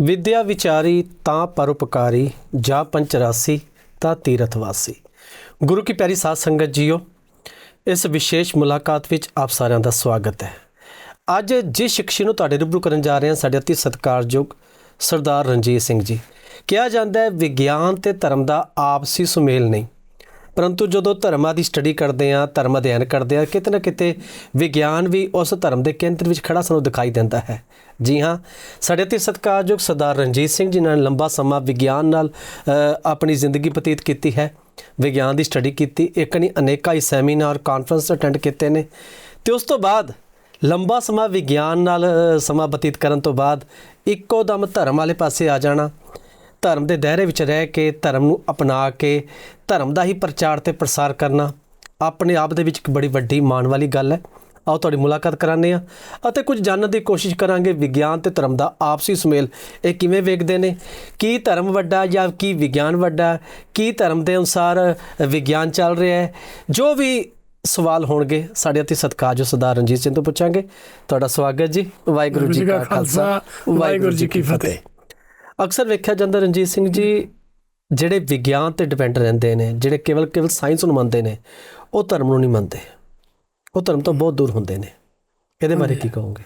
ਵਿਦਿਆ ਵਿਚਾਰੀ ਤਾਂ ਪਰਉਪਕਾਰੀ, ਜਾ ਪੰਚਰਾਸੀ ਤਾਂ ਤੀਰਥਵਾਸੀ। ਗੁਰੂ ਕੀ ਪਿਆਰੀ ਸਾਧ ਸੰਗਤ ਜੀਓ, ਇਸ ਵਿਸ਼ੇਸ਼ ਮੁਲਾਕਾਤ ਵਿੱਚ ਆਪ ਸਾਰਿਆਂ ਦਾ ਸਵਾਗਤ ਹੈ। ਅੱਜ ਜਿਸ ਸ਼ਖਸੀ ਨੂੰ ਤੁਹਾਡੇ ਰੂਬਰੂ ਕਰਨ ਜਾ ਰਹੇ ਹਾਂ, ਸਾਡੇ ਅਤੀ ਸਤਿਕਾਰਯੋਗ ਸਰਦਾਰ ਰਣਜੀਤ ਸਿੰਘ ਜੀ। ਕਿਹਾ ਜਾਂਦਾ ਹੈ, ਵਿਗਿਆਨ ਤੇ ਧਰਮ ਦਾ ਆਪਸੀ ਸੁਮੇਲ ਨਹੀਂ। ਪਰੰਤੂ ਜਦੋਂ ਧਰਮਾਂ ਦੀ ਸਟੱਡੀ ਕਰਦੇ ਆ ਧਰਮ ਅਧਿਐਨ ਕਰਦੇ ਆ ਕਿਤੇ ਨਾ ਕਿਤੇ ਵਿਗਿਆਨ ਵੀ ਉਸ ਧਰਮ ਦੇ ਕੇਂਦਰ ਵਿੱਚ ਖੜਾ ਸਾਨੂੰ ਦਿਖਾਈ ਦਿੰਦਾ ਹੈ। ਜੀ ਹਾਂ, ਸਾਡੇ ਤੇ ਸਤਿਕਾਰਯੋਗ ਸਰਦਾਰ ਰਣਜੀਤ ਸਿੰਘ ਜੀ ਨੇ ਲੰਬਾ ਸਮਾਂ ਵਿਗਿਆਨ ਨਾਲ ਆਪਣੀ ਜ਼ਿੰਦਗੀ ਬਤੀਤ ਕੀਤੀ ਹੈ। ਵਿਗਿਆਨ ਦੀ ਸਟੱਡੀ ਕੀਤੀ, ਇੱਕ ਨਹੀਂ, ਅਨੇਕਾਂ ਹੀ ਸੈਮੀਨਾਰ, ਕਾਨਫਰੰਸ ਅਟੈਂਡ ਕੀਤੇ ਨੇ। ਤੇ ਉਸ ਤੋਂ ਬਾਅਦ, ਲੰਬਾ ਸਮਾਂ ਵਿਗਿਆਨ ਨਾਲ ਸਮਾਂ ਬਤੀਤ ਕਰਨ ਤੋਂ ਬਾਅਦ, ਇੱਕੋ ਦਮ ਧਰਮ ਵਾਲੇ ਪਾਸੇ ਆ ਜਾਣਾ। ਧਰਮ ਦੇ ਦਾਇਰੇ ਵਿੱਚ ਰਹਿ ਕੇ, ਧਰਮ ਨੂੰ ਅਪਣਾ ਕੇ, ਧਰਮ ਦਾ ਹੀ ਪ੍ਰਚਾਰ ਤੇ ਪ੍ਰਸਾਰ ਕਰਨਾ, ਆਪਣੇ ਆਪ ਦੇ ਵਿੱਚ ਇੱਕ ਬੜੀ ਵੱਡੀ ਮਾਣ ਵਾਲੀ ਗੱਲ ਹੈ। ਆਓ ਤੁਹਾਡੀ ਮੁਲਾਕਾਤ ਕਰਾਉਂਦੇ ਆ ਅਤੇ ਕੁਝ ਜਾਣਨ ਦੀ ਕੋਸ਼ਿਸ਼ ਕਰਾਂਗੇ ਵਿਗਿਆਨ ਤੇ ਧਰਮ ਦਾ ਆਪਸੀ ਸੁਮੇਲ। ਇਹ ਕਿਵੇਂ ਵੇਖਦੇ ਨੇ? ਕੀ ਧਰਮ ਵੱਡਾ ਜਾਂ ਕੀ ਵਿਗਿਆਨ ਵੱਡਾ? ਕੀ ਧਰਮ ਦੇ ਅਨੁਸਾਰ ਵਿਗਿਆਨ ਚੱਲ ਰਿਹਾ ਹੈ? ਜੋ ਵੀ ਸਵਾਲ ਹੋਣਗੇ, ਸਾਡੇ ਅਤੀ ਸਤਿਕਾਰਯੋਗ ਸਰਦਾਰ ਰਣਜੀਤ ਸਿੰਘ ਤੋਂ ਪੁੱਛਾਂਗੇ। ਤੁਹਾਡਾ ਸਵਾਗਤ ਜੀ। ਵਾਹਿਗੁਰੂ ਜੀ ਕਾ ਖਾਲਸਾ, ਵਾਹਿਗੁਰੂ ਜੀ ਕੀ ਫਤਿਹ। ਅਕਸਰ ਵੇਖਿਆ ਜਾਂਦਾ ਰਣਜੀਤ ਸਿੰਘ ਜੀ, ਜਿਹੜੇ ਵਿਗਿਆਨ ਤੇ ਡਿਪੈਂਡ ਰਹਿੰਦੇ ਨੇ, ਜਿਹੜੇ ਕੇਵਲ ਕੇਵਲ ਸਾਇੰਸ ਨੂੰ ਮੰਨਦੇ ਨੇ, ਉਹ ਧਰਮ ਨੂੰ ਨਹੀਂ ਮੰਨਦੇ। ਉਹ ਧਰਮ ਤੋਂ ਬਹੁਤ ਦੂਰ ਹੁੰਦੇ ਨੇ। ਇਹਦੇ ਬਾਰੇ ਕੀ ਕਹੋਗੇ?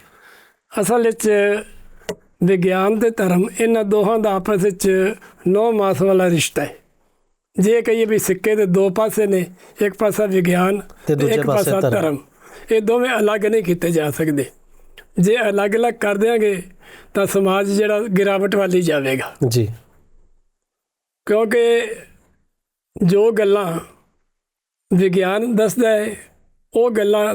ਅਸਲ ਵਿੱਚ ਵਿਗਿਆਨ ਤੇ ਧਰਮ ਇਹਨਾਂ ਦੋਹਾਂ ਦਾ ਆਪਸ ਵਿੱਚ ਨੌ ਮਾਸ ਵਾਲਾ ਰਿਸ਼ਤਾ ਹੈ। ਜੇ ਕਹੀਏ ਵੀ ਸਿੱਕੇ ਦੇ ਦੋ ਪਾਸੇ ਨੇ ਇੱਕ ਪਾਸਾ ਵਿਗਿਆਨ ਤੇ ਦੂਜੇ ਪਾਸੇ ਧਰਮ। ਇਹ ਦੋਵੇਂ ਅਲੱਗ ਨਹੀਂ ਕੀਤੇ ਜਾ ਸਕਦੇ। ਜੇ ਅਲੱਗ-ਅਲੱਗ ਕਰ ਦਿਆਂਗੇ ਤਾਂ ਸਮਾਜ ਜਿਹੜਾ ਗਿਰਾਵਟ ਵੱਲ ਜਾਵੇਗਾ। ਜੀ। ਕਿਉਂਕਿ ਜੋ ਗੱਲਾਂ ਵਿਗਿਆਨ ਦੱਸਦਾ ਹੈ ਉਹ ਗੱਲਾਂ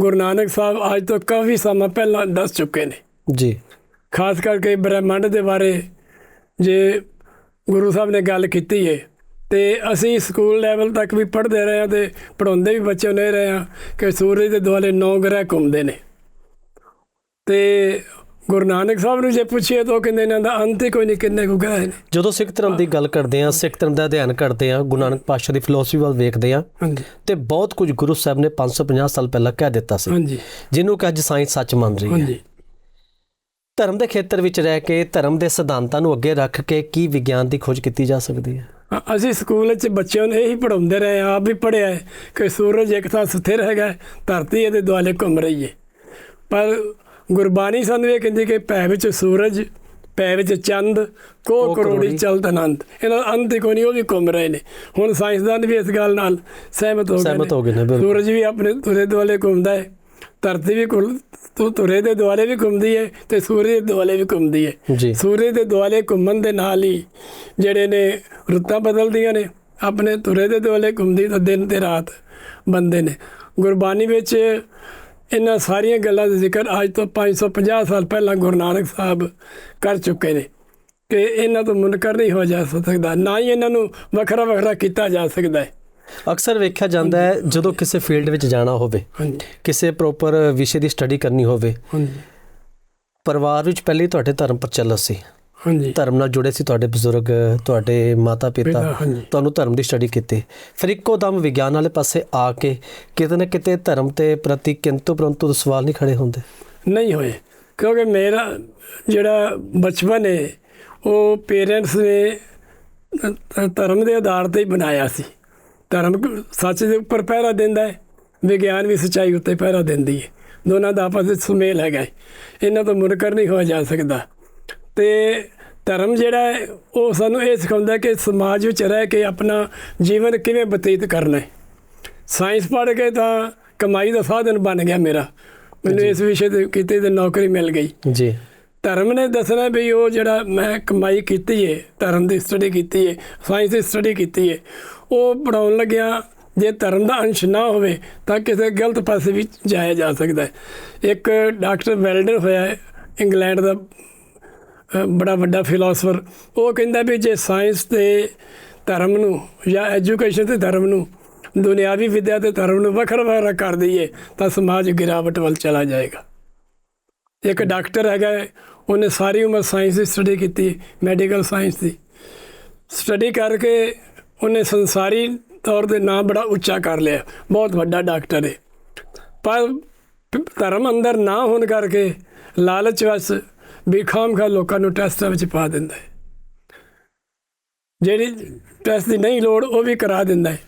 ਗੁਰੂ ਨਾਨਕ ਸਾਹਿਬ ਅੱਜ ਤੋਂ ਕਾਫੀ ਸਮਾਂ ਪਹਿਲਾਂ ਦੱਸ ਚੁੱਕੇ ਨੇ। ਜੀ। ਖਾਸ ਕਰਕੇ ਬ੍ਰਹਿਮੰਡ ਦੇ ਬਾਰੇ ਜੇ ਗੁਰੂ ਸਾਹਿਬ ਨੇ ਗੱਲ ਕੀਤੀ ਹੈ ਤੇ ਅਸੀਂ ਸਕੂਲ ਲੈਵਲ ਤੱਕ ਵੀ ਪੜ੍ਹਦੇ ਰਹੇ ਹਾਂ ਤੇ ਪੜਾਉਂਦੇ ਵੀ ਬੱਚੇ ਨੇ ਰਹੇ ਹਾਂ ਕਿ ਸੂਰਜ ਦੇ ਦੁਆਲੇ ਨੌ ਗ੍ਰਹਿ ਘੁੰਮਦੇ ਨੇ। ਤੇ ਗੁਰੂ ਨਾਨਕ ਸਾਹਿਬ ਨੂੰ ਜੇ ਪੁੱਛੀਏ ਤਾਂ ਕਹਿੰਦੇ ਇਹਨਾਂ ਦਾ ਅੰਤ ਹੀ ਕੋਈ ਨਹੀਂ ਕਿੰਨੇ ਕੁ ਨੇ ਜਦੋਂ ਸਿੱਖ ਧਰਮ ਦੀ ਗੱਲ ਕਰਦੇ ਆ ਸਿੱਖ ਧਰਮ ਦਾ ਅਧਿਐਨ ਕਰਦੇ ਆ ਗੁਰੂ ਨਾਨਕ ਪਾਤਸ਼ਾਹ ਦੀ ਫਿਲਾਸਫੀ ਵੱਲ ਵੇਖਦੇ ਆ ਹਾਂਜੀ। ਤੇ ਬਹੁਤ ਕੁਝ ਗੁਰੂ ਸਾਹਿਬ ਨੇ 550 ਸਾਲ ਪਹਿਲਾਂ ਕਹਿ ਦਿੱਤਾ ਸੀ। ਹਾਂਜੀ। ਜਿਹਨੂੰ ਕਿ ਅੱਜ ਸਾਇੰਸ ਸੱਚ ਮੰਨ ਰਹੀ ਹੈ। ਹਾਂਜੀ। ਧਰਮ ਦੇ ਖੇਤਰ ਵਿੱਚ ਰਹਿ ਕੇ ਧਰਮ ਦੇ ਸਿਧਾਂਤਾਂ ਨੂੰ ਅੱਗੇ ਰੱਖ ਕੇ ਕੀ ਵਿਗਿਆਨ ਦੀ ਖੋਜ ਕੀਤੀ ਜਾ ਸਕਦੀ ਹੈ? ਅਸੀਂ ਸਕੂਲ ਵਿੱਚ ਬੱਚਿਆਂ ਨੂੰ ਇਹੀ ਪੜਾਉਂਦੇ ਰਹੇ ਆਪ ਵੀ ਪੜ੍ਹਿਆ ਹੈ ਕਿ ਸੂਰਜ ਇੱਕ ਥਾਂ ਸਥਿਰ ਹੈਗਾ ਧਰਤੀ ਇਹਦੇ ਦੁਆਲੇ ਘੁੰਮ ਰਹੀ ਹੈ। ਪਰ ਗੁਰਬਾਣੀ ਸਾਨੂੰ ਇਹ ਕਹਿੰਦੀ ਕਿ ਭੈ ਵਿੱਚ ਸੂਰਜ ਭੈ ਵਿੱਚ ਚੰਦ ਕੋ ਕੋ ਕਰੋੜੀ। ਚਲਤ ਅਨੰਤ। ਇਹਨਾਂ ਅੰਤ ਕੋਈ ਨਹੀਂ ਉਹ ਵੀ ਘੁੰਮ ਰਹੇ ਨੇ। ਹੁਣ ਸਾਇੰਸਦਾਨ ਵੀ ਇਸ ਗੱਲ ਨਾਲ ਸਹਿਮਤ ਹੋ ਗਏ ਸਹਿਮਤ ਹੋ ਗਏ ਨੇ। ਸੂਰਜ ਵੀ ਆਪਣੇ ਤੁਰੇ ਦੁਆਲੇ ਘੁੰਮਦਾ ਹੈ। ਧਰਤੀ ਵੀ ਤੁ- ਤੁਰੇ ਦੇ ਦੁਆਲੇ ਵੀ ਘੁੰਮਦੀ ਹੈ ਤੇ ਸੂਰਜ ਦੇ ਦੁਆਲੇ ਵੀ ਘੁੰਮਦੀ ਹੈ। ਸੂਰਜ ਦੇ ਦੁਆਲੇ ਘੁੰਮਣ ਦੇ ਨਾਲ ਹੀ ਜਿਹੜੇ ਨੇ ਰੁੱਤਾਂ ਬਦਲਦੀਆਂ ਨੇ ਆਪਣੇ ਤੁਰੇ ਦੇ ਦੁਆਲੇ ਘੁੰਮਦੀ ਤਾਂ ਦਿਨ ਤੇ ਰਾਤ ਬੰਦੇ ਨੇ। ਗੁਰਬਾਣੀ ਵਿੱਚ ਇਹਨਾਂ ਸਾਰੀਆਂ ਗੱਲਾਂ ਦਾ ਜ਼ਿਕਰ ਅੱਜ ਤੋਂ 550 ਸਾਲ ਪਹਿਲਾਂ ਗੁਰੂ ਨਾਨਕ ਸਾਹਿਬ ਕਰ ਚੁੱਕੇ ਨੇ ਕਿ ਇਹਨਾਂ ਤੋਂ ਮੁਨਕਰ ਨਹੀਂ ਹੋ ਜਾ ਸਕਦਾ ਨਾ ਹੀ ਇਹਨਾਂ ਨੂੰ ਵੱਖਰਾ ਵੱਖਰਾ ਕੀਤਾ ਜਾ ਸਕਦਾ ਹੈ। ਅਕਸਰ ਵੇਖਿਆ ਜਾਂਦਾ ਹੈ ਜਦੋਂ ਕਿਸੇ ਫੀਲਡ ਵਿੱਚ ਜਾਣਾ ਹੋਵੇ ਹਾਂਜੀ। ਕਿਸੇ ਪ੍ਰੋਪਰ ਵਿਸ਼ੇ ਦੀ ਸਟੱਡੀ ਕਰਨੀ ਹੋਵੇ ਹਾਂਜੀ। ਪਰਿਵਾਰ ਵਿੱਚ ਪਹਿਲੇ ਤੁਹਾਡੇ ਧਰਮ ਪ੍ਰਚਲਿਤ ਸੀ ਹਾਂਜੀ। ਧਰਮ ਨਾਲ ਜੁੜੇ ਸੀ ਤੁਹਾਡੇ ਬਜ਼ੁਰਗ ਤੁਹਾਡੇ ਮਾਤਾ ਪਿਤਾ। ਤੁਹਾਨੂੰ ਧਰਮ ਦੀ ਸਟੱਡੀ ਕੀਤੀ। ਫਿਰ ਇੱਕੋ ਦਮ ਵਿਗਿਆਨ ਵਾਲੇ ਪਾਸੇ ਆ ਕੇ ਕਿਤੇ ਨਾ ਕਿਤੇ ਧਰਮ ਤੇ ਪ੍ਰਤੀ ਕਿੰਤੂ ਪਰੰਤੂ ਦੇ ਸਵਾਲ ਨਹੀਂ ਖੜੇ ਹੁੰਦੇ। ਨਹੀਂ ਹੋਏ ਕਿਉਂਕਿ ਮੇਰਾ ਜਿਹੜਾ ਬਚਪਨ ਹੈ ਉਹ ਪੇਰੈਂਟਸ ਨੇ ਧਰਮ ਦੇ ਆਧਾਰ ਤੇ ਹੀ ਬਣਾਇਆ ਸੀ। ਧਰਮ ਸੱਚ ਦੇ ਉੱਪਰ ਪਹਿਰਾ ਦਿੰਦਾ ਹੈ ਵਿਗਿਆਨ ਵੀ ਸੱਚਾਈ ਉੱਤੇ ਪਹਿਰਾ ਦਿੰਦੀ ਹੈ ਦੋਨਾਂ ਦਾ ਆਪਸ ਵਿੱਚ ਸੁਮੇਲ ਹੈਗਾ। ਇਹਨਾਂ ਤੋਂ ਮੁਨਕਰ ਨਹੀਂ ਹੋਇਆ ਜਾ ਸਕਦਾ। ਤੇ ਧਰਮ ਜਿਹੜਾ ਹੈ ਉਹ ਸਾਨੂੰ ਇਹ ਸਿਖਾਉਂਦਾ ਕਿ ਸਮਾਜ ਵਿੱਚ ਰਹਿ ਕੇ ਆਪਣਾ ਜੀਵਨ ਕਿਵੇਂ ਬਤੀਤ ਕਰਨਾ ਹੈ। ਸਾਇੰਸ ਪੜ੍ਹ ਕੇ ਤਾਂ ਕਮਾਈ ਦਾ ਸਾਧਨ ਬਣ ਗਿਆ ਮੇਰਾ। ਮੈਨੂੰ ਇਸ ਵਿਸ਼ੇ ਤੇ ਕਿਤੇ ਤੇ ਨੌਕਰੀ ਮਿਲ ਗਈ। ਜੀ। ਧਰਮ ਨੇ ਦੱਸਣਾ ਵੀ ਉਹ ਜਿਹੜਾ ਮੈਂ ਕਮਾਈ ਕੀਤੀ ਹੈ ਧਰਮ ਦੀ ਸਟੱਡੀ ਕੀਤੀ ਹੈ ਸਾਇੰਸ ਦੀ ਸਟੱਡੀ ਕੀਤੀ ਹੈ ਉਹ ਪੜਾਉਣ ਲੱਗਿਆ ਜੇ ਧਰਮ ਦਾ ਅੰਸ਼ ਨਾ ਹੋਵੇ ਤਾਂ ਕਿਸੇ ਗਲਤ ਪਾਸੇ ਵੀ ਜਾਇਆ ਜਾ ਸਕਦਾ ਹੈ। ਇੱਕ ਡਾਕਟਰ ਵੈਲਡਨ ਹੋਇਆ ਇੰਗਲੈਂਡ ਦਾ ਬੜਾ ਵੱਡਾ ਫਿਲਾਸਫਰ ਉਹ ਕਹਿੰਦਾ ਵੀ ਜੇ ਸਾਇੰਸ ਤੇ ਧਰਮ ਨੂੰ ਜਾਂ ਐਜੂਕੇਸ਼ਨ ਤੇ ਧਰਮ ਨੂੰ ਦੁਨਿਆਵੀ ਵਿਦਿਆ ਤੇ ਧਰਮ ਨੂੰ ਵੱਖਰਾ ਵੱਖਰਾ ਕਰ ਦਈਏ ਤਾਂ ਸਮਾਜ ਗਿਰਾਵਟ ਵੱਲ ਚਲਾ ਜਾਏਗਾ। ਇੱਕ ਡਾਕਟਰ ਹੈਗਾ ਹੈ, ਉਹਨੇ ਸਾਰੀ ਉਮਰ ਸਾਇੰਸ ਦੀ ਸਟੱਡੀ ਕੀਤੀ ਮੈਡੀਕਲ ਸਾਇੰਸ ਦੀ। ਸਟੱਡੀ ਕਰਕੇ ਉਹਨੇ ਸੰਸਾਰੀ ਤੌਰ ਤੇ ਨਾਮ ਬੜਾ ਉੱਚਾ ਕਰ ਲਿਆ ਬਹੁਤ ਵੱਡਾ ਡਾਕਟਰ ਹੈ ਪਰ ਧਰਮ ਅੰਦਰ ਨਾ ਹੋਣ ਕਰਕੇ ਲਾਲਚ ਵਸ ਵੀ ਖਾਮਖਾ ਲੋਕਾਂ ਨੂੰ ਟੈਸਟਾਂ ਵਿੱਚ ਪਾ ਦਿੰਦਾ ਹੈ। ਜਿਹੜੀ ਟੈਸਟ ਦੀ ਨਹੀਂ ਲੋੜ, ਉਹ ਵੀ ਕਰਾ ਦਿੰਦਾ ਹੈ।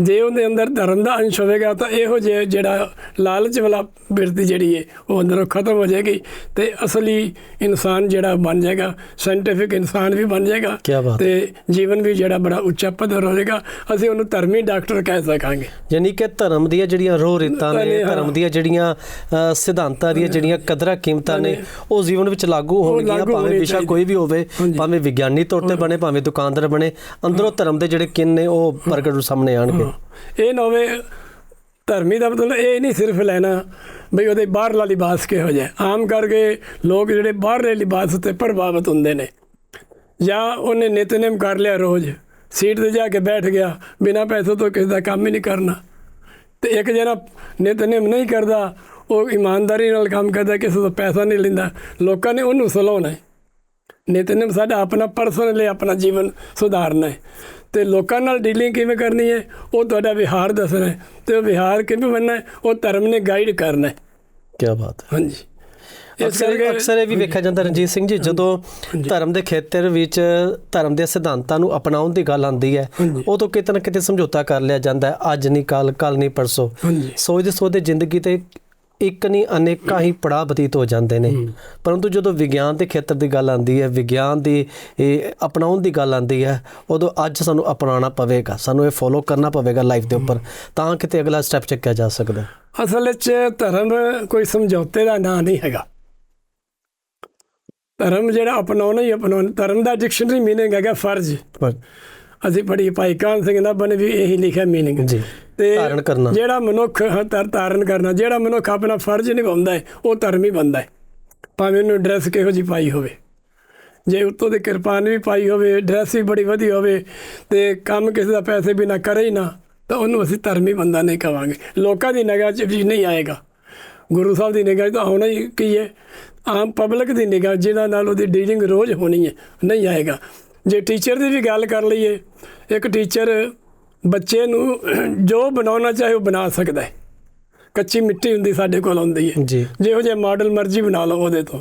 ਜੇ ਉਹਦੇ ਅੰਦਰ ਧਰਮ ਦਾ ਅੰਸ਼ ਹੋਵੇਗਾ ਤਾਂ ਇਹੋ ਜਿਹਾ ਜਿਹੜਾ ਲਾਲਚ ਵਾਲਾ ਬਿਰਤੀ ਜਿਹੜੀ ਹੈ ਉਹ ਅੰਦਰੋਂ ਖਤਮ ਹੋ ਜਾਏਗੀ ਤੇ ਅਸਲੀ ਇਨਸਾਨ ਜਿਹੜਾ ਬਣ ਜਾਏਗਾ ਸਾਇੰਟਿਫਿਕ ਇਨਸਾਨ ਵੀ ਬਣ ਜਾਏਗਾ ਤੇ ਜੀਵਨ ਵੀ ਜਿਹੜਾ ਬੜਾ ਉੱਚਾ ਪੱਧਰ ਹੋਵੇਗਾ ਅਸੀਂ ਉਹਨੂੰ ਧਰਮੀ ਡਾਕਟਰ ਕਹਿ ਸਕਾਂਗੇ। ਯਾਨੀ ਕਿ ਧਰਮ ਦੀਆਂ ਜਿਹੜੀਆਂ ਰੋਹ ਰੀਤਾਂ ਨੇ। ਧਰਮ ਦੀਆਂ ਜਿਹੜੀਆਂ ਸਿਧਾਂਤਾਂ ਦੀਆਂ ਜਿਹੜੀਆਂ ਕਦਰਾਂ ਕੀਮਤਾਂ ਨੇ ਉਹ ਜੀਵਨ ਵਿੱਚ ਲਾਗੂ ਹੋਣਗੀਆਂ ਭਾਵੇਂ ਵਿਸ਼ਾ। ਕੋਈ ਵੀ ਹੋਵੇ। ਭਾਵੇਂ ਵਿਗਿਆਨੀ ਤੌਰ ਤੇ ਬਣੇ ਭਾਵੇਂ ਦੁਕਾਨਦਾਰ ਬਣੇ ਅੰਦਰੋਂ ਧਰਮ ਦੇ ਜਿਹੜੇ ਕਿਨ ਨੇ ਉਹ ਪ੍ਰਗਟ ਸਾਹਮਣੇ ਆਣਗੇ। ਇਹ ਨਾ ਹੋਵੇ ਧਰਮੀ ਦਾ ਮਤਲਬ ਇਹ ਨਹੀਂ ਸਿਰਫ ਲੈਣਾ ਬਈ ਉਹਦੇ ਬਾਹਰਲਾ ਲਿਬਾਸ ਕਿਹੋ ਜਿਹਾ ਆਮ ਕਰਕੇ ਲੋਕ ਜਿਹੜੇ ਬਾਹਰਲੇ ਲਿਬਾਸ ਉੱਤੇ ਪ੍ਰਭਾਵਿਤ ਹੁੰਦੇ ਨੇ ਜਾਂ ਉਹਨੇ ਨਿਤਨੇਮ ਕਰ ਲਿਆ ਰੋਜ਼, ਸੀਟ ਤੇ ਜਾ ਕੇ ਬੈਠ ਗਿਆ, ਬਿਨਾਂ ਪੈਸੇ ਤੋਂ ਕਿਸੇ ਦਾ ਕੰਮ ਹੀ ਨਹੀਂ ਕਰਨਾ। ਤੇ ਇੱਕ ਜਿਹੜਾ ਨਿਤਨੇਮ ਨਹੀਂ ਕਰਦਾ, ਉਹ ਇਮਾਨਦਾਰੀ ਨਾਲ ਕੰਮ ਕਰਦਾ, ਕਿਸੇ ਤੋਂ ਪੈਸਾ ਨਹੀਂ ਲੈਂਦਾ। ਲੋਕਾਂ ਨੇ ਉਹਨੂੰ ਸਲਾਉਣਾ ਨਿਤਨੇਮ ਸਾਡਾ ਆਪਣਾ ਪਰਸਨਲ ਆਪਣਾ ਜੀਵਨ ਸੁਧਾਰਨਾ ਹੈ। ਤੇ ਲੋਕਾਂ ਨਾਲ ਡੀਲਿੰਗ ਕਿਵੇਂ ਕਰਨੀ ਹੈ ਉਹ ਤੁਹਾਡਾ ਵਿਹਾਰ ਦੱਸਣਾ ਹੈ। ਤੇ ਉਹ ਵਿਹਾਰ ਕਿਵੇਂ ਬਣਨਾ ਹੈ ਉਹ ਧਰਮ ਨੇ ਗਾਈਡ ਕਰਨਾ ਹੈ। ਕੀ ਬਾਤ ਹੈ। ਹਾਂਜੀ। ਅਕਸਰ ਅਕਸਰ ਇਹ ਵੀ ਵੇਖਿਆ ਜਾਂਦਾ ਰਣਜੀਤ ਸਿੰਘ ਜੀ ਜਦੋਂ ਧਰਮ ਦੇ ਖੇਤਰ ਵਿੱਚ ਧਰਮ ਦੇ ਸਿਧਾਂਤਾਂ ਨੂੰ ਅਪਣਾਉਣ ਦੀ ਗੱਲ ਆਉਂਦੀ ਹੈ। ਉਹ ਤੋਂ ਕਿਤੇ ਨਾ ਕਿਤੇ ਸਮਝੌਤਾ ਕਰ ਲਿਆ ਜਾਂਦਾ ਅੱਜ ਨਹੀਂ ਕੱਲ ਕੱਲ ਨਹੀਂ ਪਰਸੋਂ। ਸੋਚਦੇ ਸੋਚਦੇ ਜ਼ਿੰਦਗੀ ਤੇ ਇੱਕ ਨਹੀਂ ਅਨੇਕਾਂ ਹੀ ਪੜਾਅ ਬਤੀਤ ਹੋ ਜਾਂਦੇ ਨੇ। ਪਰੰਤੂ ਜਦੋਂ ਵਿਗਿਆਨ ਦੇ ਖੇਤਰ ਦੀ ਗੱਲ ਆਉਂਦੀ ਹੈ ਵਿਗਿਆਨ ਦੀ ਇਹ ਅਪਣਾਉਣ ਦੀ ਗੱਲ ਆਉਂਦੀ ਹੈ ਉਦੋਂ ਅੱਜ ਸਾਨੂੰ ਅਪਣਾਉਣਾ ਪਵੇਗਾ ਸਾਨੂੰ ਇਹ ਫੋਲੋ ਕਰਨਾ ਪਵੇਗਾ ਲਾਈਫ ਦੇ ਉੱਪਰ। ਤਾਂ ਕਿਤੇ ਅਗਲਾ ਸਟੈਪ ਚੱਕਿਆ ਜਾ ਸਕਦਾ। ਅਸਲ ਵਿੱਚ ਧਰਮ ਕੋਈ ਸਮਝੌਤੇ ਦਾ ਨਾਂ ਨਹੀਂ ਹੈਗਾ। ਧਰਮ ਜਿਹੜਾ ਅਪਣਾਉਣਾ ਹੀ ਅਪਣਾਉਣਾ ਧਰਮ ਦਾ ਡਿਕਸ਼ਨਰੀ ਮੀਨਿੰਗ ਹੈਗਾ ਫਰਜ਼। ਅਸੀਂ ਪੜ੍ਹੀ ਭਾਈ ਕਾਨ ਸਿੰਘ ਦਾ ਬਨ ਵੀ ਇਹੀ ਲਿਖਿਆ ਮੀਨਿੰਗ ਜੀ। ਤੇ ਧਾਰਨ ਕਰਨਾ। ਜਿਹੜਾ ਮਨੁੱਖ ਧਾਰਨ ਕਰਨਾ ਜਿਹੜਾ ਮਨੁੱਖ ਆਪਣਾ ਫਰਜ਼ ਨਿਭਾਉਂਦਾ ਹੈ ਉਹ ਧਰਮੀ ਬੰਦਾ ਹੈ। ਭਾਵੇਂ ਉਹਨੂੰ ਡਰੈਸ ਕਿਹੋ ਜੀ ਪਾਈ ਹੋਵੇ। ਜੇ ਉੱਤੋਂ ਦੀ ਕਿਰਪਾਨ ਵੀ ਪਾਈ ਹੋਵੇ ਡਰੈਸ ਵੀ ਬੜੀ ਵਧੀਆ ਹੋਵੇ ਤੇ ਕੰਮ ਕਿਸੇ ਦਾ ਪੈਸੇ ਬਿਨਾ ਕਰੇ ਹੀ ਨਾ ਤਾਂ ਉਹਨੂੰ ਅਸੀਂ ਧਰਮੀ ਬੰਦਾ ਨਹੀਂ ਕਵਾਂਗੇ। ਲੋਕਾਂ ਦੀ ਨਿਗਾਹ 'ਚ ਵੀ ਨਹੀਂ ਆਏਗਾ। ਗੁਰੂ ਸਾਹਿਬ ਦੀ ਨਿਗਾਹ 'ਚ ਤਾਂ ਹੋਣਾ ਹੀ ਕੀ ਹੈ? ਆਮ ਪਬਲਿਕ ਦੀ ਨਿਗਾਹ ਜਿਹਨਾਂ ਨਾਲ ਉਹਦੀ ਡੀਲਿੰਗ ਰੋਜ਼ ਹੋਣੀ ਹੈ ਨਹੀਂ ਆਏਗਾ। ਜੇ ਟੀਚਰ ਦੀ ਵੀ ਗੱਲ ਕਰ ਲਈਏ ਇੱਕ ਟੀਚਰ ਬੱਚੇ ਨੂੰ ਜੋ ਬਣਾਉਣਾ ਚਾਹੇ ਉਹ ਬਣਾ ਸਕਦਾ ਹੈ। ਕੱਚੀ ਮਿੱਟੀ ਹੁੰਦੀ ਸਾਡੇ ਕੋਲ ਹੁੰਦੀ ਹੈ। ਜੀ। ਜਿਹੋ ਜਿਹੇ ਮਾਡਲ ਮਰਜ਼ੀ ਬਣਾ ਲਓ ਉਹਦੇ ਤੋਂ।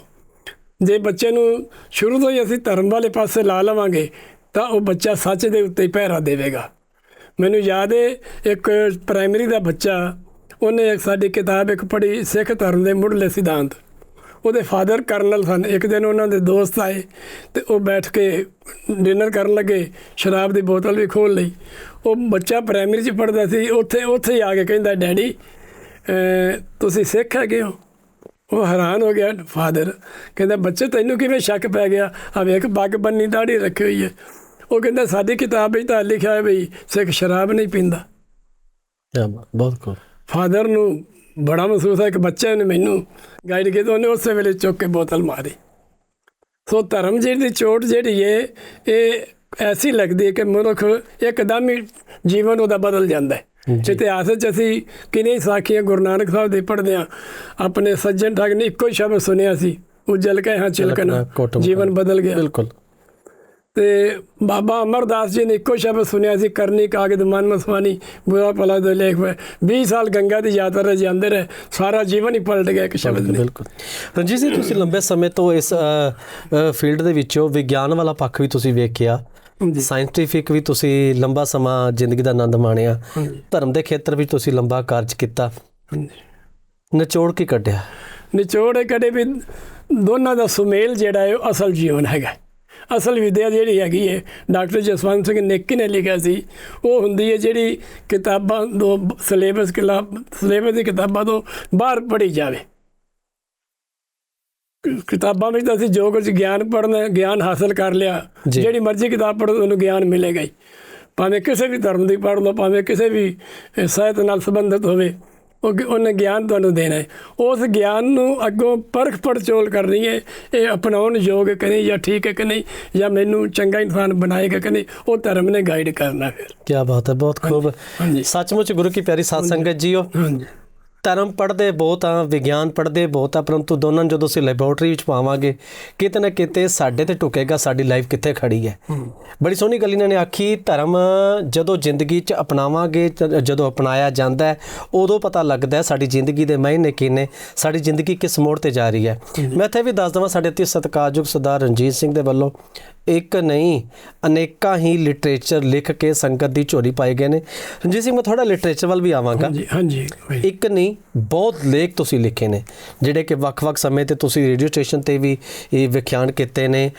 ਜੇ ਬੱਚੇ ਨੂੰ ਸ਼ੁਰੂ ਤੋਂ ਹੀ ਅਸੀਂ ਧਰਮ ਵਾਲੇ ਪਾਸੇ ਲਾ ਲਵਾਂਗੇ ਤਾਂ ਉਹ ਬੱਚਾ ਸੱਚ ਦੇ ਉੱਤੇ ਹੀ ਪਹਿਰਾ ਦੇਵੇਗਾ। ਮੈਨੂੰ ਯਾਦ ਹੈ ਇੱਕ ਪ੍ਰਾਇਮਰੀ ਦਾ ਬੱਚਾ ਉਹਨੇ ਇੱਕ ਸਾਡੀ ਕਿਤਾਬ ਇੱਕ ਪੜ੍ਹੀ ਸਿੱਖ ਧਰਮ ਦੇ ਮੁੱਢਲੇ ਸਿਧਾਂਤ। ਉਹਦੇ ਫਾਦਰ ਕਰਨਲ ਸਨ। ਇੱਕ ਦਿਨ ਉਹਨਾਂ ਦੇ ਦੋਸਤ ਆਏ ਤੇ ਉਹ ਬੈਠ ਕੇ ਡਿਨਰ ਕਰਨ ਲੱਗੇ ਸ਼ਰਾਬ ਦੀ ਬੋਤਲ ਵੀ ਖੋਲ ਲਈ। ਉਹ ਬੱਚਾ ਪ੍ਰਾਇਮਰੀ 'ਚ ਪੜ੍ਹਦਾ ਸੀ ਉੱਥੇ ਉੱਥੇ ਆ ਕੇ ਕਹਿੰਦਾ ਡੈਡੀ ਤੁਸੀਂ ਸਿੱਖ ਹੈਗੇ ਹੋ? ਉਹ ਹੈਰਾਨ ਹੋ ਗਿਆ ਫਾਦਰ ਕਹਿੰਦਾ ਬੱਚੇ ਤੈਨੂੰ ਕਿਵੇਂ ਸ਼ੱਕ ਪੈ ਗਿਆ? ਆ ਵੇਖ ਪੱਗ ਬੰਨੀ ਦਾੜੀ ਰੱਖੀ ਹੋਈ ਹੈ। ਉਹ ਕਹਿੰਦਾ ਸਾਡੀ ਕਿਤਾਬ ਵਿੱਚ ਤਾਂ ਲਿਖਿਆ ਹੈ ਵੀ ਸਿੱਖ ਸ਼ਰਾਬ ਨਹੀਂ ਪੀਂਦਾ। ਬਾਤ ਬਹੁਤ ਖੂਬ। ਫਾਦਰ ਨੂੰ ਬੜਾ ਮਹਿਸੂਸ ਹੈ ਕਿ ਬੱਚੇ ਨੇ ਮੈਨੂੰ ਗਾਈਡ ਕੀਤਾ ਉਹਨੇ ਉਸੇ ਵੇਲੇ ਚੁੱਕ ਕੇ ਬੋਤਲ ਮਾਰੀ। ਸੋ ਧਰਮ ਜਿਹੜੀ ਚੋਟ ਜਿਹੜੀ ਹੈ ਇਹ ਐਸੀ ਲੱਗਦੀ ਹੈ ਕਿ ਮਨੁੱਖ ਇੱਕਦਮ ਹੀ ਜੀਵਨ ਉਹਦਾ ਬਦਲ ਜਾਂਦਾ ਹੈ। ਇਤਿਹਾਸ ਵਿੱਚ ਅਸੀਂ ਕਿੰਨੀ ਸਾਖੀਆਂ ਗੁਰੂ ਨਾਨਕ ਸਾਹਿਬ ਦੇ ਪੜ੍ਹਦੇ ਹਾਂ ਆਪਣੇ ਸੱਜਣ ਠੱਗ ਨੇ ਇੱਕੋ ਸ਼ਬਦ ਸੁਣਿਆ ਸੀ ਉਜਲ ਕੇ ਹਾਂ ਚਿਲਕਣਾ। ਜੀਵਨ ਬਦਲ ਗਿਆ। ਬਿਲਕੁਲ। ਤੇ ਬਾਬਾ ਅਮਰਦਾਸ ਜੀ ਨੇ ਇੱਕੋ ਸ਼ਬਦ ਸੁਣਿਆ ਸੀ ਕਰਨੀ ਕਾਗਦ ਮਨ ਮਸਵਾਨੀ ਬੁਰਾ ਭਲਾ ਦੇ ਲੇਖ ਹੋਏ। 20 ਸਾਲ ਗੰਗਾ ਦੀ ਯਾਤਰਾ ਜਾਂਦੇ ਰਹੇ ਸਾਰਾ ਜੀਵਨ ਹੀ ਪਲਟ ਗਿਆ ਇੱਕ ਸ਼ਬਦ ਨੇ। ਬਿਲਕੁਲ। ਰਣਜੀਤ ਜੀ ਤੁਸੀਂ ਲੰਬੇ ਸਮੇਂ ਤੋਂ ਇਸ ਫੀਲਡ ਦੇ ਵਿੱਚੋਂ ਵਿਗਿਆਨ ਵਾਲਾ ਪੱਖ ਵੀ ਤੁਸੀਂ ਵੇਖਿਆ। ਸਾਇੰਟੀਫਿਕ ਵੀ ਤੁਸੀਂ ਲੰਬਾ ਸਮਾਂ ਜ਼ਿੰਦਗੀ ਦਾ ਆਨੰਦ ਮਾਣਿਆ। ਧਰਮ ਦੇ ਖੇਤਰ ਵਿੱਚ ਤੁਸੀਂ ਲੰਬਾ ਕਾਰਜ ਕੀਤਾ। ਨਿਚੋੜ ਕੀ ਕੱਢਿਆ? ਨਿਚੋੜ ਇਹ ਕਦੇ ਵੀ ਦੋਨਾਂ ਦਾ ਸੁਮੇਲ ਜਿਹੜਾ ਹੈ ਉਹ ਅਸਲ ਜੀਵਨ ਹੈਗਾ। ਅਸਲ ਵਿਦਿਆ ਜਿਹੜੀ ਹੈਗੀ ਹੈ ਡਾਕਟਰ ਜਸਵੰਤ ਸਿੰਘ ਨੇਕੀ ਨੇ ਲਿਖਿਆ ਸੀ ਉਹ ਹੁੰਦੀ ਹੈ ਜਿਹੜੀ ਕਿਤਾਬਾਂ ਤੋਂ ਸਿਲੇਬਸ ਸਿਲੇਬਸ ਦੀ ਕਿਤਾਬਾਂ ਤੋਂ ਬਾਹਰ ਪੜ੍ਹੀ ਜਾਵੇ। ਕਿਤਾਬਾਂ ਵਿੱਚ ਤਾਂ ਅਸੀਂ ਜੋ ਕੁਝ ਗਿਆਨ ਪੜ੍ਹਨਾ ਗਿਆਨ ਹਾਸਲ ਕਰ ਲਿਆ। ਜਿਹੜੀ ਮਰਜ਼ੀ ਕਿਤਾਬ ਪੜ੍ਹੋ ਤੁਹਾਨੂੰ ਗਿਆਨ ਮਿਲੇਗਾ ਹੀ ਭਾਵੇਂ ਕਿਸੇ ਵੀ ਧਰਮ ਦੀ ਪੜ੍ਹ ਲਓ ਭਾਵੇਂ ਕਿਸੇ ਵੀ ਸਾਹਿਤ ਨਾਲ ਸੰਬੰਧਿਤ ਹੋਵੇ ਉਹ ਉਹਨੇ ਗਿਆਨ ਤੁਹਾਨੂੰ ਦੇਣਾ ਹੈ। ਉਸ ਗਿਆਨ ਨੂੰ ਅੱਗੋਂ ਪਰਖ ਪੜਚੋਲ ਕਰਨੀ ਹੈ ਇਹ ਅਪਣਾਉਣ ਯੋਗ ਹੈ ਕਿ ਨਹੀਂ ਜਾਂ ਠੀਕ ਹੈ ਕਿ ਨਹੀਂ ਜਾਂ ਮੈਨੂੰ ਚੰਗਾ ਇਨਸਾਨ ਬਣਾਏਗਾ ਕਿ ਨਹੀਂ ਉਹ ਧਰਮ ਨੇ ਗਾਈਡ ਕਰਨਾ ਫਿਰ। ਕੀ ਬਾਤ ਹੈ ਬਹੁਤ ਖੂਬ। ਸੱਚਮੁੱਚ ਗੁਰੂ ਕੀ ਪਿਆਰੀ ਸਾਧ ਸੰਗਤ ਜੀਓ। ਹਾਂਜੀ। ਧਰਮ ਪੜ੍ਹਦੇ ਬਹੁਤ ਆ ਵਿਗਿਆਨ ਪੜ੍ਹਦੇ ਬਹੁਤ ਆ ਪਰੰਤੂ ਦੋਨਾਂ ਨੂੰ ਜਦੋਂ ਅਸੀਂ ਲੈਬੋਰੇਟਰੀ ਵਿੱਚ ਪਾਵਾਂਗੇ ਕਿਤੇ ਨਾ ਕਿਤੇ ਸਾਡੇ ਤੇ ਟੁਕੇਗਾ ਸਾਡੀ ਲਾਈਫ ਕਿੱਥੇ ਖੜੀ ਹੈ। ਬੜੀ ਸੋਹਣੀ ਗੱਲ ਇਹਨਾਂ ਨੇ ਆਖੀ ਧਰਮ ਜਦੋਂ ਜ਼ਿੰਦਗੀ 'ਚ ਅਪਣਾਵਾਂਗੇ ਜਦੋਂ ਅਪਣਾਇਆ ਜਾਂਦਾ ਹੈ ਉਦੋਂ ਪਤਾ ਲੱਗਦਾ ਹੈ ਸਾਡੀ ਜ਼ਿੰਦਗੀ ਦੇ ਮਾਇਨੇ ਕੀ ਨੇ ਸਾਡੀ ਜ਼ਿੰਦਗੀ ਕਿਸ ਮੋੜ ਤੇ ਜਾ ਰਹੀ ਹੈ। ਮੈਂ ਇੱਥੇ ਵੀ ਦੱਸ ਦਵਾਂ ਸਾਡੇ ਅਤੀ ਸਤਿਕਾਰਯੋਗ ਸਰਦਾਰ ਰਣਜੀਤ ਸਿੰਘ ਦੇ ਵੱਲੋਂ ਇੱਕ ਨਹੀਂ ਅਨੇਕਾਂ ਹੀ ਲਿਟਰੇਚਰ ਲਿਖ ਕੇ ਸੰਗਤ ਦੀ ਝੋਲੀ ਪਾਏ ਗਏ ਨੇ। ਰਣਜੀਤ ਸਿੰਘ ਮੈਂ ਥੋੜਾ ਲਿਟਰੇਚਰ ਵੱਲ ਵੀ ਆਵਾਂਗਾ। ਹਾਂਜੀ ਹਾਂਜੀ। ਇੱਕ ਨਹੀਂ ਬਹੁਤ ਲੇਖ ਤੁਸੀਂ ਲਿਖੇ ਨੇ ਜਿਹੜੇ ਕਿ ਵੱਖ-ਵੱਖ ਸਮੇਂ ਤੇ ਤੁਸੀਂ ਰੇਡੀਓ ਸਟੇਸ਼ਨ ਤੇ ਵੀ ਇਹ ਵਿਖਿਆਨ ਕੀਤੇ ਨੇ।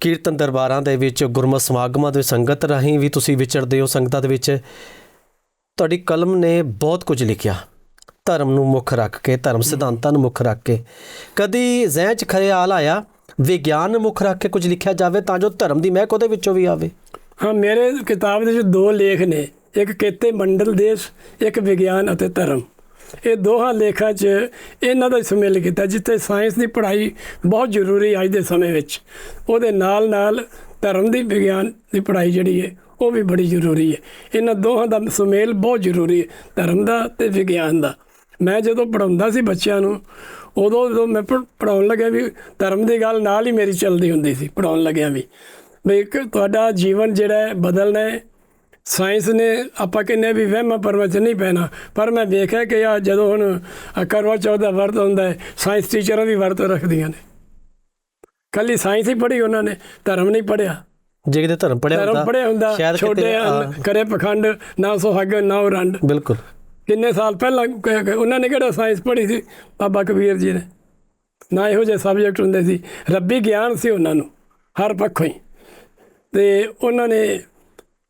ਕੀਰਤਨ ਦਰਬਾਰਾਂ ਦੇ ਵਿੱਚ ਗੁਰਮਤਿ ਸਮਾਗਮਾਂ ਦੇ ਸੰਗਤ ਰਾਹੀਂ ਵੀ ਤੁਸੀਂ ਵਿਚਰਦੇ ਹੋ ਸੰਗਤਾਂ ਦੇ ਵਿੱਚ। ਤੁਹਾਡੀ ਕਲਮ ਨੇ ਬਹੁਤ ਕੁਝ ਲਿਖਿਆ। ਧਰਮ ਨੂੰ ਮੁੱਖ ਰੱਖ ਕੇ ਧਰਮ ਸਿਧਾਂਤਾਂ ਨੂੰ ਮੁੱਖ ਰੱਖ ਕੇ। ਕਦੀ ਜ਼ਿਹਨ 'ਚ ਖਿਆਲ ਆਇਆ ਵਿਗਿਆਨ ਮੁੱਖ ਰੱਖ ਕੇ ਕੁਝ ਲਿਖਿਆ ਜਾਵੇ ਤਾਂ ਜੋ ਧਰਮ ਦੀ ਮਹਿਕ ਉਹਦੇ ਵਿੱਚੋਂ ਵੀ ਆਵੇ। ਹਾਂ, ਮੇਰੇ ਕਿਤਾਬ ਦੇ ਵਿੱਚ ਦੋ ਲੇਖ ਨੇ। ਇੱਕ ਕੇਤੇ ਮੰਡਲ ਦੇਸ਼, ਇੱਕ ਵਿਗਿਆਨ ਅਤੇ ਧਰਮ। ਇਹ ਦੋਹਾਂ ਲੇਖਾਂ 'ਚ ਇਹਨਾਂ ਦਾ ਸੁਮੇਲ ਕੀਤਾ, ਜਿੱਥੇ ਸਾਇੰਸ ਦੀ ਪੜ੍ਹਾਈ ਬਹੁਤ ਜ਼ਰੂਰੀ ਅੱਜ ਦੇ ਸਮੇਂ ਵਿੱਚ। ਉਹਦੇ ਨਾਲ ਨਾਲ ਧਰਮ ਦੀ, ਵਿਗਿਆਨ ਦੀ ਪੜ੍ਹਾਈ ਜਿਹੜੀ ਹੈ, ਉਹ ਵੀ ਬੜੀ ਜ਼ਰੂਰੀ ਹੈ। ਇਹਨਾਂ ਦੋਹਾਂ ਦਾ ਸੁਮੇਲ ਬਹੁਤ ਜ਼ਰੂਰੀ ਹੈ, ਧਰਮ ਦਾ ਤੇ ਵਿਗਿਆਨ ਦਾ। ਮੈਂ ਜਦੋਂ ਪੜਾਉਂਦਾ ਸੀ ਬੱਚਿਆਂ ਨੂੰ ਉਦੋਂ ਜਦੋਂ ਮੈਂ ਪੜਾਉਣ ਲੱਗਿਆ ਵੀ ਧਰਮ ਦੀ ਗੱਲ ਨਾਲ ਹੀ ਮੇਰੀ ਚੱਲਦੀ ਹੁੰਦੀ ਸੀ ਪੜਾਉਣ ਲੱਗਿਆ ਵੀ। ਵੀ ਇੱਕ ਤੁਹਾਡਾ ਜੀਵਨ ਜਿਹੜਾ ਬਦਲਣਾ ਹੈ। ਸਾਇੰਸ ਨੇ ਆਪਾਂ ਕਹਿੰਦੇ ਵੀ ਵਹਿਮਾਂ 'ਚ ਨਹੀਂ ਪੈਣਾ। ਪਰ ਮੈਂ ਵੇਖਿਆ ਕਿ ਆ ਜਦੋਂ ਹੁਣ ਕਰਵਾ ਚੌਥ ਦਾ ਵਰਤ ਹੁੰਦਾ ਹੈ ਸਾਇੰਸ ਟੀਚਰਾਂ ਵੀ ਵਰਤ ਰੱਖਦੀਆਂ ਨੇ। ਕੱਲੀ ਸਾਇੰਸ ਹੀ ਪੜ੍ਹੀ ਉਹਨਾਂ ਨੇ ਧਰਮ ਨਹੀਂ ਪੜਿਆ ਜੇ ਕਿਤੇ ਧਰਮ ਪੜਿਆ ਹੁੰਦਾ ਧਰਮ ਪੜਿਆ ਹੁੰਦਾ ਸ਼ਾਇਦ ਛੋਟੇ ਕਰੇ ਪਖੰਡ ਨਾ ਸੁਹਾਗ ਨਾ ਰੰਡ ਬਿਲਕੁਲ। ਕਿੰਨੇ ਸਾਲ ਪਹਿਲਾਂ ਕ- ਕ- ਉਹਨਾਂ ਨੇ ਕਿਹੜਾ ਸਾਇੰਸ ਪੜ੍ਹੀ ਸੀ? ਬਾਬਾ ਕਬੀਰ ਜੀ ਨੇ। ਨਾ ਇਹੋ ਜਿਹੇ ਸਬਜੈਕਟ ਹੁੰਦੇ ਸੀ। ਰੱਬੀ ਗਿਆਨ ਸੀ ਉਹਨਾਂ ਨੂੰ ਹਰ ਪੱਖੋਂ ਹੀ। ਤੇ ਉਹਨਾਂ ਨੇ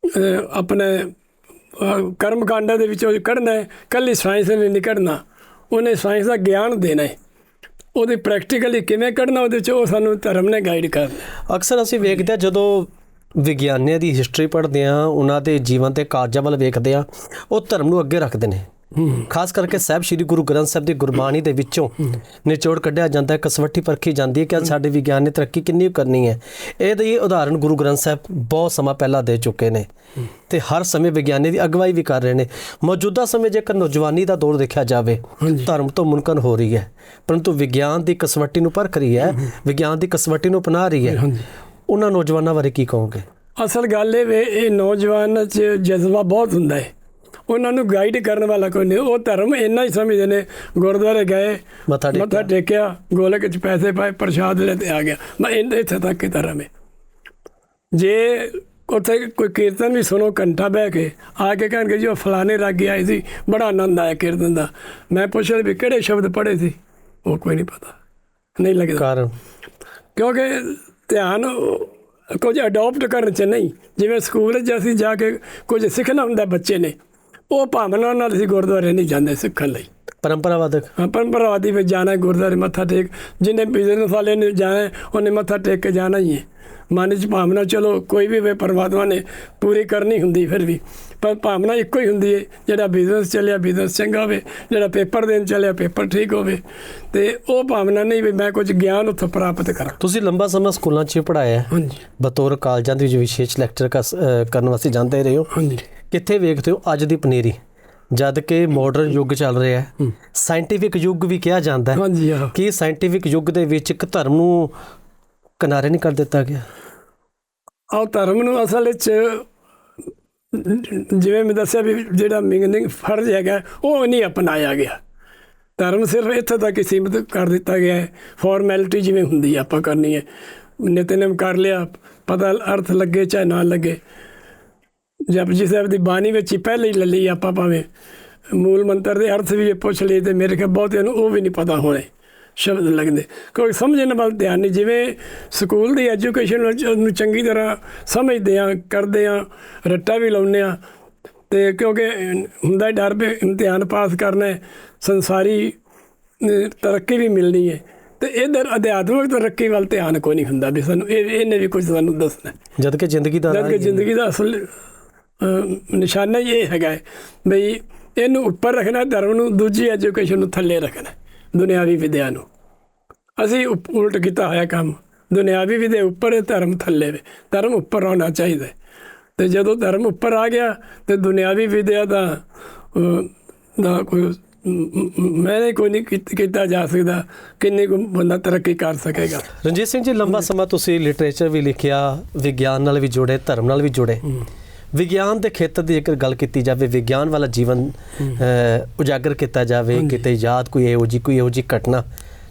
ਅਹ, ਆਪਣੇ ਅਹ, ਕਰਮ ਕਾਂਡਾਂ ਦੇ ਵਿੱਚੋਂ ਕੱਢਣਾ ਹੈ ਕੱਲੀ ਸਾਇੰਸ ਨੇ ਨਹੀਂ ਕੱਢਣਾ। ਉਹਨੇ ਸਾਇੰਸ ਦਾ ਗਿਆਨ ਦੇਣਾ ਹੈ। ਉਹਦੀ ਪ੍ਰੈਕਟੀਕਲੀ ਕਿਵੇਂ ਕੱਢਣਾ ਉਹਦੇ ਚ ਉਹ ਸਾਨੂੰ ਧਰਮ ਨੇ ਗਾਈਡ ਕਰਨਾ ਅਕਸਰ ਅਸੀਂ ਵੇਖਦੇ ਹਾਂ ਜਦੋਂ ਵਿਗਿਆਨੀਆਂ ਦੀ ਹਿਸਟਰੀ ਪੜ੍ਹਦੇ ਆ ਉਹਨਾਂ ਦੇ ਜੀਵਨ ਤੇ ਕਾਰਜਾਂ ਵੱਲ ਵੇਖਦੇ ਆ ਉਹ ਧਰਮ ਨੂੰ ਅੱਗੇ ਰੱਖਦੇ ਨੇ। ਖਾਸ ਕਰਕੇ ਸਾਹਿਬ ਸ੍ਰੀ ਗੁਰੂ ਗ੍ਰੰਥ ਸਾਹਿਬ ਦੀ ਗੁਰਬਾਣੀ ਦੇ ਵਿੱਚੋਂ ਨਿਚੋੜ ਕੱਢਿਆ ਜਾਂਦਾ ਹੈ ਕਸਵੱਟੀ ਪਰਖੀ ਜਾਂਦੀ ਹੈ ਕਿ ਸਾਡੇ ਵਿਗਿਆਨ ਨੇ ਤਰੱਕੀ ਕਿੰਨੀ ਕਰਨੀ ਹੈ। ਇਹਦੀ ਉਦਾਹਰਣ ਗੁਰੂ ਗ੍ਰੰਥ ਸਾਹਿਬ ਬਹੁਤ ਸਮਾਂ ਪਹਿਲਾਂ ਦੇ ਚੁੱਕੇ ਨੇ ਤੇ ਹਰ ਸਮੇਂ ਵਿਗਿਆਨੀ ਦੀ ਅਗਵਾਈ ਵੀ ਕਰ ਰਹੇ ਨੇ। ਮੌਜੂਦਾ ਸਮੇਂ ਜੇਕਰ ਨੌਜਵਾਨੀ ਦਾ ਦੌਰ ਦੇਖਿਆ ਜਾਵੇ ਧਰਮ ਤੋਂ ਮੁਨਕਨ ਹੋ ਰਹੀ ਹੈ ਪਰੰਤੂ ਵਿਗਿਆਨ ਦੀ ਕਸਵੱਟੀ ਨੂੰ ਪਰਖ ਰਹੀ ਹੈ ਵਿਗਿਆਨ ਦੀ ਕਸਵੱਟੀ ਨੂੰ ਅਪਣਾ ਰਹੀ ਹੈ। ਉਹਨਾਂ ਨੌਜਵਾਨਾਂ ਬਾਰੇ ਕੀ ਕਹੋਗੇ? ਅਸਲ ਗੱਲ ਇਹ ਵੇ ਇਹ ਨੌਜਵਾਨਾਂ 'ਚ ਜਜ਼ਬਾ ਬਹੁਤ ਹੁੰਦਾ ਹੈ। ਉਹਨਾਂ ਨੂੰ ਗਾਈਡ ਕਰਨ ਵਾਲਾ ਕੋਈ ਨਹੀਂ। ਉਹ ਧਰਮ ਇੰਨਾ ਹੀ ਸਮਝਦੇ ਨੇ। ਗੁਰਦੁਆਰੇ ਗਏ ਮੱਥਾ ਟੇਕਿਆ। ਗੋਲਕ 'ਚ ਪੈਸੇ ਪਾਏ ਪ੍ਰਸ਼ਾਦ ਲੈ ਤੇ ਆ ਗਿਆ। ਮੈਂ ਇੱਥੇ ਤੱਕ ਹੀ ਧਰਮ ਹੈ। ਜੇ ਉੱਥੇ ਕੋਈ ਕੀਰਤਨ ਵੀ ਸੁਣੋ ਘੰਟਾ ਬਹਿ ਕੇ ਆ ਕੇ ਕਹਿਣਗੇ ਜੀ ਉਹ ਫਲਾਣੇ ਰਾਗੀ ਆਏ ਸੀ ਬੜਾ ਆਨੰਦ ਆਇਆ ਕੀਰਤਨ ਦਾ। ਮੈਂ ਪੁੱਛਿਆ ਵੀ ਕਿਹੜੇ ਸ਼ਬਦ ਪੜ੍ਹੇ ਸੀ? ਉਹ ਕੋਈ ਨਹੀਂ ਪਤਾ। ਨਹੀਂ ਲੱਗਦਾ। ਕਾਰਨ? ਕਿਉਂਕਿ ਧਿਆਨ ਕੁਝ ਅਡਾਪਟ ਕਰਨ ਚ ਨਹੀਂ। ਜਿਵੇਂ ਸਕੂਲ 'ਚ ਅਸੀਂ ਜਾ ਕੇ ਕੁਝ ਸਿੱਖਣਾ ਹੁੰਦਾ ਬੱਚੇ ਨੇ ਉਹ ਭਾਵਨਾ ਨਾਲ ਅਸੀਂ ਗੁਰਦੁਆਰੇ ਨਹੀਂ ਜਾਂਦੇ ਸਿੱਖਣ ਲਈ। ਪਰੰਪਰਾਵਾਦਕ ਹਾਂ, ਪਰੰਪਰਾਵਾਦੀ ਵਿੱਚ ਜਾਣਾ ਗੁਰਦੁਆਰੇ ਮੱਥਾ ਟੇਕ। ਜਿਹਨੇ ਬਿਜ਼ਨਸ ਵਾਲੇ ਨੇ ਜਾਣਾ ਉਹਨੇ ਮੱਥਾ ਟੇਕ ਕੇ ਜਾਣਾ ਹੀ ਹੈ। ਮਨ 'ਚ ਭਾਵਨਾ ਚਲੋ ਕੋਈ ਵੀ ਵੇ ਪਰਮਾਤਮਾ ਨੇ ਪੂਰੀ ਕਰਨੀ ਹੁੰਦੀ ਫਿਰ ਵੀ। ਪਰ ਭਾਵਨਾ ਇੱਕੋ ਹੀ ਹੁੰਦੀ ਹੈ ਜਿਹੜਾ ਬਿਜ਼ਨਸ ਚੱਲਿਆ ਬਿਜ਼ਨਸ ਚੰਗਾ ਹੋਵੇ ਜਿਹੜਾ ਪੇਪਰ ਦੇਣ ਚੱਲਿਆ ਪੇਪਰ ਠੀਕ ਹੋਵੇ। ਤੇ ਉਹ ਭਾਵਨਾ ਨਹੀਂ ਵੀ ਮੈਂ ਕੁਝ ਗਿਆਨ ਉੱਥੋਂ ਪ੍ਰਾਪਤ ਕਰਾਂ। ਤੁਸੀਂ ਲੰਬਾ ਸਮਾਂ ਸਕੂਲਾਂ 'ਚ ਪੜਾਇਆ ਹਾਂਜੀ। ਬਤੌਰ ਕਾਲਜਾਂ ਦੇ ਵਿੱਚ ਵਿਸ਼ੇਸ਼ ਲੈਕਚਰ ਕਰਨ ਵਾਸਤੇ ਜਾਂਦੇ ਰਹੇ ਹੋ। ਹਾਂਜੀ। ਕਿੱਥੇ ਵੇਖਦੇ ਹੋ? ਅੱਜ ਦੀ ਪਨੀਰੀ। ਜਦ ਕਿ ਮਾਡਰਨ ਯੁੱਗ ਚੱਲ ਰਿਹਾ ਹੈ। ਸਾਇੰਟੀਫਿਕ ਯੁੱਗ ਵੀ ਕਿਹਾ ਜਾਂਦਾ ਹੈ ਕਿ ਸਾਇੰਟੀਫਿਕ ਯੁੱਗ ਦੇ ਵਿੱਚ ਇੱਕ ਧਰਮ ਨੂੰ ਕਿਨਾਰੇ ਨਹੀਂ ਕਰ ਦਿੱਤਾ ਗਿਆ। ਆਹ ਧਰਮ ਨੂੰ ਅਸਲ ਵਿੱਚ ਜਿਵੇਂ ਮੈਂ ਦੱਸਿਆ ਵੀ ਜਿਹੜਾ ਮੀਨਿੰਗ ਫਰਜ਼ ਹੈਗਾ ਉਹ ਨਹੀਂ ਅਪਣਾਇਆ ਗਿਆ। ਧਰਮ ਸਿਰਫ ਇੱਥੇ ਤੱਕ ਹੀ ਸੀਮਿਤ ਕਰ ਦਿੱਤਾ ਗਿਆ ਹੈ। ਫਾਰਮੈਲਿਟੀ ਜਿਵੇਂ ਹੁੰਦੀ ਆਪਾਂ ਕਰਨੀ ਹੈ। ਨਿਤਨੇਮ ਕਰ ਲਿਆ ਪਤਾ ਅਰਥ ਲੱਗੇ ਚਾਹੇ ਨਾ ਲੱਗੇ। ਜਪਜੀ ਸਾਹਿਬ ਦੀ ਬਾਣੀ ਵਿੱਚ ਹੀ ਪਹਿਲੇ ਹੀ ਲੈ ਲਈ ਆਪਾਂ ਭਾਵੇਂ ਮੂਲ ਮੰਤਰ ਦੇ ਅਰਥ ਵੀ ਪੁੱਛ ਲਏ ਤੇ ਮੇਰੇ ਖਿਆਲ ਬਹੁਤਿਆਂ ਨੂੰ ਉਹ ਵੀ ਨਹੀਂ ਪਤਾ ਹੋਣੇ ਸ਼ਬਦ ਲੱਗਦੇ ਕੋਈ ਸਮਝਣ ਵੱਲ ਧਿਆਨ ਨਹੀਂ ਜਿਵੇਂ ਸਕੂਲ ਦੀ ਐਜੂਕੇਸ਼ਨ ਨੂੰ ਚੰਗੀ ਤਰ੍ਹਾਂ ਸਮਝਦੇ ਆ ਕਰਦੇ ਆ ਰੱਟਾ ਵੀ ਲਾਉਂਦੇ ਆ ਤੇ ਕਿਉਂਕਿ ਹੁੰਦਾ ਹੀ ਡਰ ਵੀ ਇਮਤਿਹਾਨ ਪਾਸ ਕਰਨਾ ਹੈ ਸੰਸਾਰੀ ਤਰੱਕੀ ਵੀ ਮਿਲਣੀ ਹੈ ਤੇ ਇਧਰ ਅਧਿਆਤਮਿਕ ਤਰੱਕੀ ਵੱਲ ਧਿਆਨ ਕੋਈ ਨਹੀਂ ਹੁੰਦਾ ਵੀ ਸਾਨੂੰ ਇਹ ਇਹਨੇ ਵੀ ਕੁਝ ਸਾਨੂੰ ਦੱਸਣਾ। ਜਦ ਕਿ ਜ਼ਿੰਦਗੀ ਦਾ ਜਦ ਕਿ। ਜ਼ਿੰਦਗੀ ਦਾ ਅਸਲ ਨਿਸ਼ਾਨਾ ਹੀ ਇਹ ਹੈਗਾ ਹੈ ਬਈ ਇਹਨੂੰ ਉੱਪਰ ਰੱਖਣਾ ਧਰਮ ਨੂੰ ਦੂਜੀ ਐਜੂਕੇਸ਼ਨ ਨੂੰ ਥੱਲੇ ਰੱਖਣਾ ਦੁਨਿਆਵੀ ਵਿਦਿਆ ਨੂੰ। ਅਸੀਂ ਉਲਟ ਕੀਤਾ ਹੋਇਆ ਕੰਮ ਦੁਨਿਆਵੀ ਵਿਦਿਆ ਉੱਪਰ ਹੈ ਧਰਮ ਥੱਲੇ ਵੇ। ਧਰਮ ਉੱਪਰ ਹੋਣਾ ਚਾਹੀਦਾ। ਤੇ ਜਦੋਂ ਧਰਮ ਉੱਪਰ ਆ ਗਿਆ ਤੇ ਦੁਨਿਆਵੀ ਵਿਦਿਆ ਦਾ ਦਾ ਕੋਈ ਮੈਨੇ ਕੋਈ ਨਹੀਂ ਕੀਤਾ ਜਾ ਸਕਦਾ ਕਿੰਨੇ ਕੁ ਬੰਦਾ ਤਰੱਕੀ ਕਰ ਸਕੇਗਾ। ਰਣਜੀਤ ਸਿੰਘ ਜੀ ਲੰਬਾ ਸਮਾਂ ਤੁਸੀਂ ਲਿਟਰੇਚਰ ਵੀ ਲਿਖਿਆ ਵਿਗਿਆਨ ਨਾਲ ਵੀ ਜੁੜੇ ਧਰਮ ਨਾਲ ਵੀ ਜੁੜੇ। ਵਿਗਿਆਨ ਦੇ ਖੇਤਰ ਦੀ ਇੱਕ ਗੱਲ ਕੀਤੀ ਜਾਵੇ ਵਿਗਿਆਨ ਵਾਲਾ ਜੀਵਨ ਉਜਾਗਰ ਕੀਤਾ ਜਾਵੇ ਕਿਤੇ ਯਾਦ ਕੋਈ ਇਹੋ ਜੀ ਕੋਈ ਇਹੋ ਜੀ ਘਟਨਾ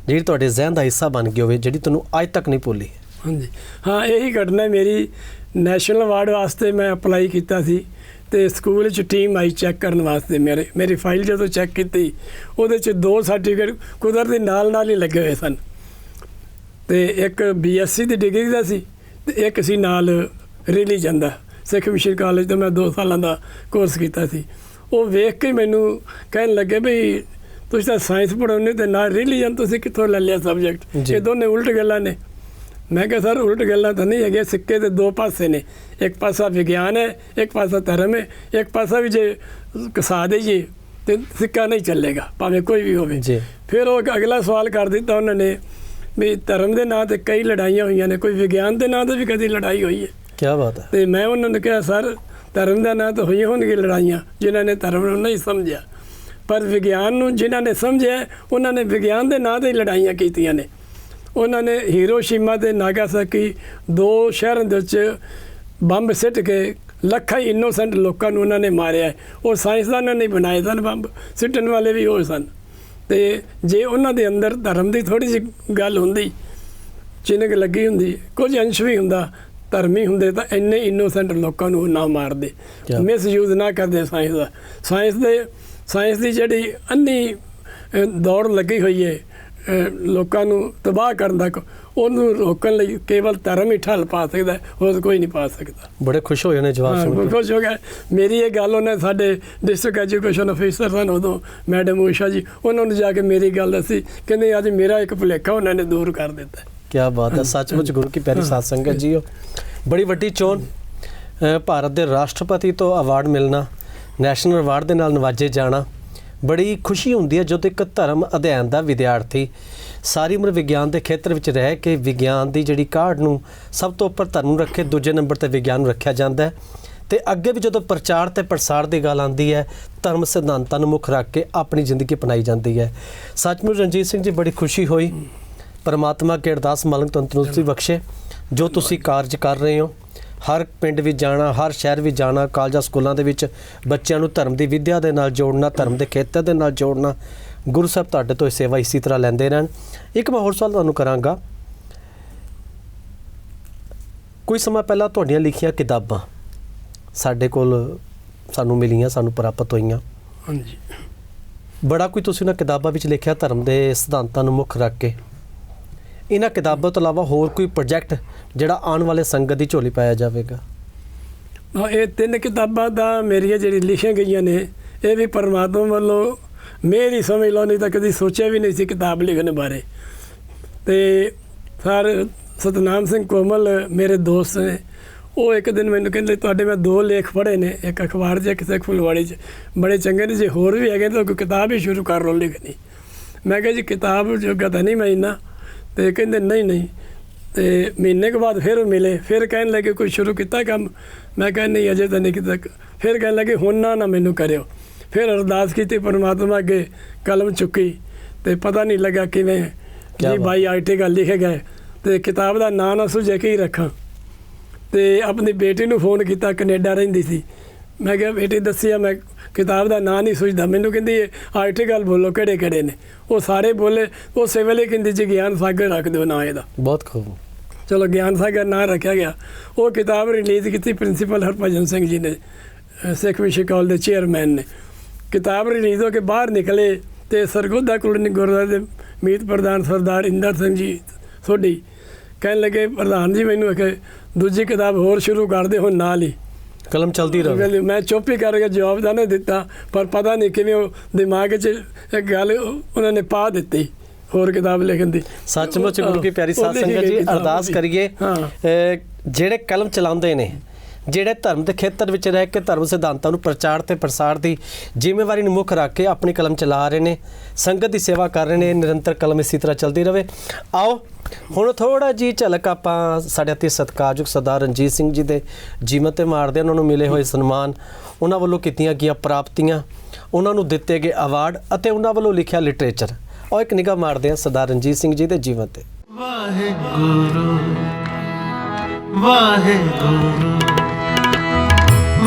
ਜਿਹੜੀ ਤੁਹਾਡੇ ਜ਼ਿਹਨ ਦਾ ਹਿੱਸਾ ਬਣ ਗਈ ਹੋਵੇ ਜਿਹੜੀ ਤੁਹਾਨੂੰ ਅੱਜ ਤੱਕ ਨਹੀਂ ਭੁੱਲੀ। ਹਾਂਜੀ। ਹਾਂ ਇਹੀ ਘਟਨਾ ਮੇਰੀ ਨੈਸ਼ਨਲ ਅਵਾਰਡ ਵਾਸਤੇ ਮੈਂ ਅਪਲਾਈ ਕੀਤਾ ਸੀ ਤੇ ਸਕੂਲ 'ਚ ਟੀਮ ਆਈ ਚੈੱਕ ਕਰਨ ਵਾਸਤੇ ਮੇਰੇ ਮੇਰੀ ਫਾਈਲ ਜਦੋਂ ਚੈੱਕ ਕੀਤੀ ਉਹਦੇ 'ਚ ਦੋ ਸਰਟੀਫਿਕੇਟ ਕੁਦਰਤੀ ਨਾਲ ਨਾਲ ਹੀ ਲੱਗੇ ਹੋਏ ਸਨ। ਤੇ ਇੱਕ ਬੀਐਸਸੀ ਦੀ ਡਿਗਰੀ ਦਾ ਸੀ ਤੇ ਇੱਕ ਸੀ ਨਾਲ ਰਿਲੀਜਨ ਦਾ। ਸਿੱਖ ਮਿਸ਼ਨ ਕਾਲਜ ਤੋਂ ਮੈਂ 2 ਸਾਲਾਂ ਦਾ ਕੋਰਸ ਕੀਤਾ ਸੀ। ਉਹ ਵੇਖ ਕੇ ਮੈਨੂੰ ਕਹਿਣ ਲੱਗੇ ਵੀ ਤੁਸੀਂ ਤਾਂ ਸਾਇੰਸ ਪੜ੍ਹਾਉਂਦੇ ਤੇ ਨਾਲ ਰਿਲੀਜਨ ਤੁਸੀਂ ਕਿੱਥੋਂ ਲੈ ਲਿਆ ਸਬਜੈਕਟ। ਇਹ ਦੋਨੇ ਉਲਟ ਗੱਲਾਂ ਨੇ। ਮੈਂ ਕਿਹਾ ਸਰ ਉਲਟ ਗੱਲਾਂ ਤਾਂ ਨਹੀਂ ਹੈਗੀਆਂ। ਸਿੱਕੇ ਦੇ ਦੋ ਪਾਸੇ ਨੇ। ਇੱਕ ਪਾਸਾ ਵਿਗਿਆਨ ਹੈ ਇੱਕ ਪਾਸਾ ਧਰਮ ਹੈ। ਇੱਕ ਪਾਸਾ ਵੀ ਜੇ ਕਸਾ ਦੇਈਏ ਤੇ ਸਿੱਕਾ ਨਹੀਂ ਚੱਲੇਗਾ ਭਾਵੇਂ ਕੋਈ ਵੀ ਹੋਵੇ। ਜੀ। ਫਿਰ ਉਹ ਅਗਲਾ ਸਵਾਲ ਕਰ ਦਿੱਤਾ ਉਹਨਾਂ ਨੇ ਵੀ ਧਰਮ ਦੇ ਨਾਂ ਤੇ ਕਈ ਲੜਾਈਆਂ ਹੋਈਆਂ ਨੇ। ਕੋਈ ਵਿਗਿਆਨ ਦੇ ਨਾਂ ਤੇ ਵੀ ਕਦੀ ਲੜਾਈ ਹੋਈ ਹੈ? ਕੀ ਬਾਤ ਹੈ। ਤੇ ਮੈਂ ਉਹਨਾਂ ਨੂੰ ਕਿਹਾ, ਸਰ, ਧਰਮ ਦਾ ਨਾਂ ਤਾਂ ਹੋਈਆਂ ਹੋਣਗੀਆਂ ਲੜਾਈਆਂ, ਜਿਨ੍ਹਾਂ ਨੇ ਧਰਮ ਨੂੰ ਨਹੀਂ ਸਮਝਿਆ। ਪਰ ਵਿਗਿਆਨ ਨੂੰ ਜਿਨ੍ਹਾਂ ਨੇ ਸਮਝਿਆ, ਉਹਨਾਂ ਨੇ ਵਿਗਿਆਨ ਦੇ ਨਾਂ ਤੇ ਲੜਾਈਆਂ ਕੀਤੀਆਂ ਨੇ। ਉਹਨਾਂ ਨੇ ਹੀਰੋਸ਼ੀਮਾ ਤੇ ਨਾਗਾਸਾਕੀ, ਦੋ ਸ਼ਹਿਰਾਂ ਦੇ ਵਿੱਚ ਬੰਬ ਸਿੱਟ ਕੇ ਲੱਖਾਂ ਇਨੋਸੈਂਟ ਲੋਕਾਂ ਨੂੰ ਉਹਨਾਂ ਨੇ ਮਾਰਿਆ ਉਹ ਸਾਇੰਸਦਾਨਾਂ ਨੇ ਬਣਾਏ ਸਨ ਬੰਬ, ਸਿੱਟਣ ਵਾਲੇ ਵੀ ਉਹ ਸਨ। ਤੇ ਜੇ ਉਹਨਾਂ ਦੇ ਅੰਦਰ ਧਰਮ ਦੀ ਥੋੜੀ ਜਿਹੀ ਗੱਲ ਹੁੰਦੀ ਚਿਨਕ ਲੱਗੀ ਹੁੰਦੀ, ਕੁਝ ਅੰਸ਼ ਵੀ ਹੁੰਦਾ ਧਰਮੀ ਹੁੰਦੇ ਤਾਂ ਇੰਨੇ ਇਨੋਸੈਂਟ ਲੋਕਾਂ ਨੂੰ ਨਾ ਮਾਰਦੇ? ਮਿਸਯੂਜ਼ ਨਾ ਕਰਦੇ ਸਾਇੰਸ ਦਾ। ਸਾਇੰਸ ਦੇ ਸਾਇੰਸ ਦੀ ਜਿਹੜੀ ਅੰਨੀ ਦੌੜ ਲੱਗੀ ਹੋਈ ਹੈ ਲੋਕਾਂ ਨੂੰ ਤਬਾਹ ਕਰਨ ਤੱਕ ਉਹਨੂੰ ਰੋਕਣ ਲਈ ਕੇਵਲ ਧਰਮ ਹੀ ਠੱਲ ਪਾ ਸਕਦਾ ਹੋਰ ਕੋਈ ਨਹੀਂ ਪਾ ਸਕਦਾ। ਬੜੇ ਖੁਸ਼ ਹੋਏ ਨੇ ਜਵਾਬ ਸੁਣ ਕੇ। ਖੁਸ਼ ਹੋ ਗਿਆ ਮੇਰੀ ਇਹ ਗੱਲ ਉਹਨੇ ਸਾਡੇ ਡਿਸਟ੍ਰਿਕਟ ਐਜੂਕੇਸ਼ਨ ਅਫੀਸਰ ਸਨ ਉਦੋਂ ਮੈਡਮ ਊਸ਼ਾ ਜੀ ਉਹਨਾਂ ਨੂੰ ਜਾ ਕੇ ਮੇਰੀ ਗੱਲ ਦੱਸੀ ਕਹਿੰਦੇ ਅੱਜ ਮੇਰਾ ਇੱਕ ਭੁਲੇਖਾ ਉਹਨਾਂ ਨੇ ਦੂਰ ਕਰ ਦਿੱਤਾ ਕੀ ਬਾਤ ਹੈ। ਸੱਚਮੁੱਚ ਗੁਰੂ ਕੀ ਪਿਆਰੀ ਸਾਧ ਸੰਗਤ ਜੀਓ। ਬੜੀ ਵੱਡੀ ਚੋਣ ਭਾਰਤ ਦੇ ਰਾਸ਼ਟਰਪਤੀ ਤੋਂ ਅਵਾਰਡ ਮਿਲਣਾ ਨੈਸ਼ਨਲ ਅਵਾਰਡ ਦੇ ਨਾਲ ਨਵਾਜੇ ਜਾਣਾ, ਬੜੀ ਖੁਸ਼ੀ ਹੁੰਦੀ ਹੈ ਜਦੋਂ ਇੱਕ ਧਰਮ ਅਧਿਐਨ ਦਾ ਵਿਦਿਆਰਥੀ ਸਾਰੀ ਉਮਰ ਵਿਗਿਆਨ ਦੇ ਖੇਤਰ ਵਿੱਚ ਰਹਿ ਕੇ ਵਿਗਿਆਨ ਦੀ ਜਿਹੜੀ ਕਾਢ ਨੂੰ ਸਭ ਤੋਂ ਉੱਪਰ ਧਰਮ ਰੱਖੇ, ਦੂਜੇ ਨੰਬਰ ਤੇ ਵਿਗਿਆਨ ਨੂੰ ਰੱਖਿਆ ਜਾਂਦਾ ਹੈ। ਤੇ ਅੱਗੇ ਵੀ ਜਦੋਂ ਪ੍ਰਚਾਰ ਤੇ ਪ੍ਰਸਾਰ ਦੀ ਗੱਲ ਆਉਂਦੀ ਹੈ, ਧਰਮ ਸਿਧਾਂਤਾਂ ਨੂੰ ਮੁੱਖ ਰੱਖ ਕੇ ਆਪਣੀ ਜ਼ਿੰਦਗੀ ਅਪਣਾਈ ਜਾਂਦੀ ਹੈ। ਸੱਚਮੁੱਚ ਰਣਜੀਤ ਸਿੰਘ ਜੀ ਬੜੀ ਖੁਸ਼ੀ ਹੋਈ। ਪਰਮਾਤਮਾ ਕੇ ਅਰਦਾਸ ਮਾਲਕ ਤੁਹਾਨੂੰ ਤੰਦਰੁਸਤੀ ਬਖਸ਼ੇ ਜੋ ਤੁਸੀਂ ਕਾਰਜ ਕਰ ਰਹੇ ਹੋ ਹਰ ਪਿੰਡ ਵਿੱਚ ਜਾਣਾ ਹਰ ਸ਼ਹਿਰ ਵਿੱਚ ਜਾਣਾ ਕਾਲਜਾਂ ਸਕੂਲਾਂ ਦੇ ਵਿੱਚ ਬੱਚਿਆਂ ਨੂੰ ਧਰਮ ਦੀ ਵਿਦਿਆ ਦੇ ਨਾਲ ਜੋੜਨਾ ਧਰਮ ਦੇ ਖੇਤਰ ਦੇ ਨਾਲ ਜੋੜਨਾ ਗੁਰੂ ਸਾਹਿਬ ਤੁਹਾਡੇ ਤੋਂ ਇਹ ਸੇਵਾ ਇਸੇ ਤਰ੍ਹਾਂ ਲੈਂਦੇ ਰਹਿਣ। ਇੱਕ ਮੈਂ ਹੋਰ ਸਵਾਲ ਤੁਹਾਨੂੰ ਕਰਾਂਗਾ। ਕੋਈ ਸਮਾਂ ਪਹਿਲਾਂ ਤੁਹਾਡੀਆਂ ਲਿਖੀਆਂ ਕਿਤਾਬਾਂ ਸਾਡੇ ਕੋਲ ਸਾਨੂੰ ਮਿਲੀਆਂ ਸਾਨੂੰ ਪ੍ਰਾਪਤ ਹੋਈਆਂ। ਹਾਂਜੀ। ਬੜਾ ਕੋਈ ਤੁਸੀਂ ਉਹਨਾਂ ਕਿਤਾਬਾਂ ਵਿੱਚ ਲਿਖਿਆ ਧਰਮ ਦੇ ਸਿਧਾਂਤਾਂ ਨੂੰ ਮੁੱਖ ਰੱਖ ਕੇ। ਇਹਨਾਂ ਕਿਤਾਬਾਂ ਤੋਂ ਇਲਾਵਾ ਹੋਰ ਕੋਈ ਪ੍ਰੋਜੈਕਟ ਜਿਹੜਾ ਆਉਣ ਵਾਲੇ ਸੰਗਤ ਦੀ ਝੋਲੀ ਪਾਇਆ ਜਾਵੇਗਾ? ਇਹ ਤਿੰਨ ਕਿਤਾਬਾਂ ਤਾਂ ਮੇਰੀਆਂ ਜਿਹੜੀ ਲਿਖੀਆਂ ਗਈਆਂ ਨੇ, ਇਹ ਵੀ ਪਰਮਾਤਮਾ ਵੱਲੋਂ ਮੇਰੀ ਸਮਝ ਲਓ, ਨਹੀਂ ਤਾਂ ਕਦੀ ਸੋਚਿਆ ਵੀ ਨਹੀਂ ਸੀ ਕਿਤਾਬ ਲਿਖਣ ਬਾਰੇ। ਤੇ ਸਰ, ਸਤਨਾਮ ਸਿੰਘ ਕੋਮਲ ਮੇਰੇ ਦੋਸਤ ਨੇ, ਉਹ ਇੱਕ ਦਿਨ ਮੈਨੂੰ ਕਹਿੰਦੇ, ਤੁਹਾਡੇ ਮੈਂ ਦੋ ਲੇਖ ਪੜ੍ਹੇ ਨੇ, ਇੱਕ ਅਖਬਾਰ 'ਚ, ਇੱਕ ਸਿੱਖ ਫੁਲਵਾੜੀ 'ਚ। ਬੜੇ ਚੰਗੇ ਨੇ, ਜੇ ਹੋਰ ਵੀ ਹੈਗੇ ਤਾਂ ਕੋਈ ਕਿਤਾਬ ਹੀ ਸ਼ੁਰੂ ਕਰ ਲਓ ਲਿਖਣੀ। ਮੈਂ ਕਿਹਾ ਜੀ, ਕਿਤਾਬ ਜੋਗਾ ਤਾਂ ਨਹੀਂ ਮੈਂ ਇੰਨਾ। ਤੇ ਕਹਿੰਦੇ ਨਹੀਂ ਨਹੀਂ। ਤੇ ਮਹੀਨੇ ਕੁ ਬਾਅਦ ਫਿਰ ਮਿਲੇ। ਫਿਰ ਕਹਿਣ ਲੱਗੇ ਕੋਈ ਸ਼ੁਰੂ ਕੀਤਾ ਕੰਮ? ਮੈਂ ਕਿਹਾ ਨਹੀਂ ਅਜੇ ਤਾਂ ਨਹੀਂ ਕੀਤਾ। ਫਿਰ ਕਹਿਣ ਲੱਗੇ ਹੁਣ ਨਾ ਨਾ ਮੈਨੂੰ ਕਰਿਓ। ਫਿਰ ਅਰਦਾਸ ਕੀਤੀ ਪਰਮਾਤਮਾ ਅੱਗੇ ਕਲਮ ਚੁੱਕੀ ਤੇ ਪਤਾ ਨਹੀਂ ਲੱਗਾ ਕਿਵੇਂ। ਜੀ। ਬਾਈ ਆਈਟੀ ਗੱਲ ਲਿਖੇ ਗਏ ਤੇ ਕਿਤਾਬ ਦਾ ਨਾਂ ਨਾ ਸੁਝੇ ਕੇ ਹੀ ਰੱਖਾਂ? ਤੇ ਆਪਣੀ ਬੇਟੀ ਨੂੰ ਫੋਨ ਕੀਤਾ ਕੈਨੇਡਾ ਰਹਿੰਦੀ ਸੀ। ਮੈਂ ਕਿਹਾ ਬੇਟੀ ਦੱਸਿਆ ਮੈਂ ਕਿਤਾਬ ਦਾ ਨਾਂ ਨਹੀਂ ਸੁਝਦਾ। ਮੈਨੂੰ ਕਹਿੰਦੀ ਆਈਟੀ ਗੱਲ ਬੋਲੋ ਕਿਹੜੇ ਕਿਹੜੇ ਨੇ? ਉਹ ਸਾਰੇ ਬੋਲੇ ਉਸੇ ਵੇਲੇ ਕਹਿੰਦੀ ਜੀ ਗਿਆਨ ਸਾਗਰ ਰੱਖ ਦਿਓ ਨਾਂ ਇਹਦਾ। ਬਹੁਤ ਖੂਬ। ਚਲੋ ਗਿਆਨ ਸਾਗਰ ਨਾਂ ਰੱਖਿਆ ਗਿਆ। ਉਹ ਕਿਤਾਬ ਰਿਲੀਜ਼ ਕੀਤੀ ਪ੍ਰਿੰਸੀਪਲ ਹਰਭਜਨ ਸਿੰਘ ਜੀ ਨੇ ਸਿੱਖ ਵਿਸ਼ੇ ਕਾਲਜ ਦੇ ਚੇਅਰਮੈਨ ਨੇ। ਕਿਤਾਬ ਰਿਲੀਜ਼ ਹੋ ਕੇ ਬਾਹਰ ਨਿਕਲੇ ਤੇ ਸਰਗੋਧਾ ਕੁਲਨੀ ਗੁਰਦੁਆਰੇ ਦੇ ਮੀਤ ਪ੍ਰਧਾਨ ਸਰਦਾਰ ਇੰਦਰ ਸਿੰਘ ਜੀ ਸੋਢੀ। ਕਹਿਣ ਲੱਗੇ ਪ੍ਰਧਾਨ ਜੀ ਮੈਨੂੰ ਇੱਕ ਦੂਜੀ ਕਿਤਾਬ ਹੋਰ ਸ਼ੁਰੂ ਕਰ ਦੇ ਹੁਣ ਨਾਲ ਹੀ। ਕਲਮ ਚਲਦੀ ਰਹੇ। ਮੈਂ ਚੁੱਪ ਹੀ ਕਰਕੇ ਜਵਾਬ ਤਾਂ ਨਹੀਂ ਦਿੱਤਾ ਪਰ ਪਤਾ ਨਹੀਂ ਕਿਵੇਂ ਉਹ ਦਿਮਾਗ 'ਚ ਇੱਕ ਗੱਲ ਉਹਨਾਂ ਨੇ ਪਾ ਦਿੱਤੀ ਹੋਰ ਕਿਤਾਬ ਲਿਖਣ ਦੀ। ਸੱਚਮੁੱਚ ਗੁਰੂ ਕੀ ਪਿਆਰੀ ਸਾਧ ਸੰਗਤ ਜੀ ਅਰਦਾਸ। ਕਰੀਏ ਜਿਹੜੇ ਕਲਮ ਚਲਾਉਂਦੇ ਨੇ ਜਿਹੜੇ ਧਰਮ ਦੇ ਖੇਤਰ ਵਿੱਚ ਰਹਿ ਕੇ ਧਰਮ ਸਿਧਾਂਤਾਂ ਨੂੰ ਪ੍ਰਚਾਰ ਤੇ ਪ੍ਰਸਾਰ ਦੀ ਜ਼ਿੰਮੇਵਾਰੀ ਨੂੰ ਮੁੱਖ ਰੱਖ ਕੇ ਆਪਣੀ ਕਲਮ ਚਲਾ ਰਹੇ ਨੇ, ਸੰਗਤ ਦੀ ਸੇਵਾ ਕਰ ਰਹੇ ਨੇ, ਨਿਰੰਤਰ ਕਲਮ ਇਸੇ ਤਰ੍ਹਾਂ ਚੱਲਦੀ ਰਹੇ। ਆਓ, ਹੁਣ ਥੋੜਾ ਜੀ ਝਲਕ ਆਪਾਂ ਸਾਡੇ ਅਤੀ ਸਤਿਕਾਰਯੋਗ ਸਰਦਾਰ ਰਣਜੀਤ ਸਿੰਘ ਜੀ ਦੇ ਜੀਵਨ ਤੇ ਮਾਰਦੇ ਉਹਨਾਂ ਨੂੰ ਮਿਲੇ ਹੋਏ ਸਨਮਾਨ। ਉਹਨਾਂ ਵੱਲੋਂ ਕੀਤੀਆਂ ਗਈਆਂ ਪ੍ਰਾਪਤੀਆਂ, ਉਹਨਾਂ ਨੂੰ ਦਿੱਤੇ ਗਏ ਅਵਾਰਡ ਅਤੇ ਉਹਨਾਂ ਵੱਲੋਂ ਲਿਖਿਆ ਲਿਟਰੇਚਰ ਉਹ ਇੱਕ ਨਿਗਾਹ ਮਾਰਦੇ ਹਾਂ ਸਰਦਾਰ ਰਣਜੀਤ ਸਿੰਘ ਜੀ ਦੇ ਜੀਵਨ ਤੇ। ਵਾਹਿਗੁਰੂ ਵਾਹਿਗੁਰੂ।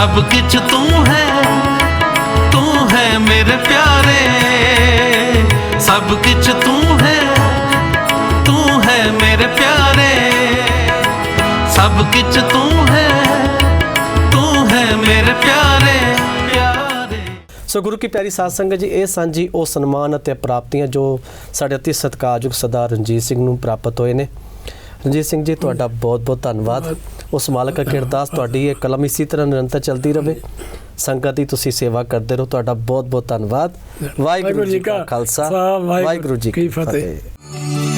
ਸਭ ਕੁਝ ਤੂੰ ਹੈ ਤੂੰ ਹੈ ਮੇਰੇ ਪਿਆਰੇ। ਸਭ ਕੁਝ ਤੂੰ ਹੈ ਤੂੰ ਹੈ ਮੇਰੇ ਪਿਆਰੇ। ਸਭ ਕੁਝ ਤੂੰ ਹੈ ਤੂੰ ਹੈ ਮੇਰੇ ਪਿਆਰੇ। ਸੋ ਗੁਰੂ ਕੀ ਪਿਆਰੀ ਸਾਧ ਸੰਗਤ ਜੀ, ਇਹ ਸਾਂਝੀ ਉਹ ਸਨਮਾਨ ਅਤੇ ਪ੍ਰਾਪਤੀਆਂ ਜੋ ਸਾਡੇ ਅਤੀ ਸਤਿਕਾਰਯੋਗ ਸਰਦਾਰ ਰਣਜੀਤ ਸਿੰਘ ਨੂੰ ਪ੍ਰਾਪਤ ਹੋਏ ਨੇ। ਰਣਜੀਤ ਸਿੰਘ ਜੀ ਤੁਹਾਡਾ ਬਹੁਤ ਬਹੁਤ ਧੰਨਵਾਦ। ਉਸ ਮਾਲਕ ਕੀ ਅਰਦਾਸ ਤੁਹਾਡੀ ਇਹ ਕਲਮ ਇਸੇ ਤਰ੍ਹਾਂ ਨਿਰੰਤਰ ਚੱਲਦੀ ਰਹੇ ਸੰਗਤ ਦੀ ਤੁਸੀਂ ਸੇਵਾ ਕਰਦੇ ਰਹੋ ਤੁਹਾਡਾ ਬਹੁਤ ਬਹੁਤ ਧੰਨਵਾਦ। ਵਾਹਿਗੁਰੂ ਜੀ ਕਾ ਖਾਲਸਾ ਵਾਹਿਗੁਰੂ ਜੀ ਕੀ ਫਤਿਹ।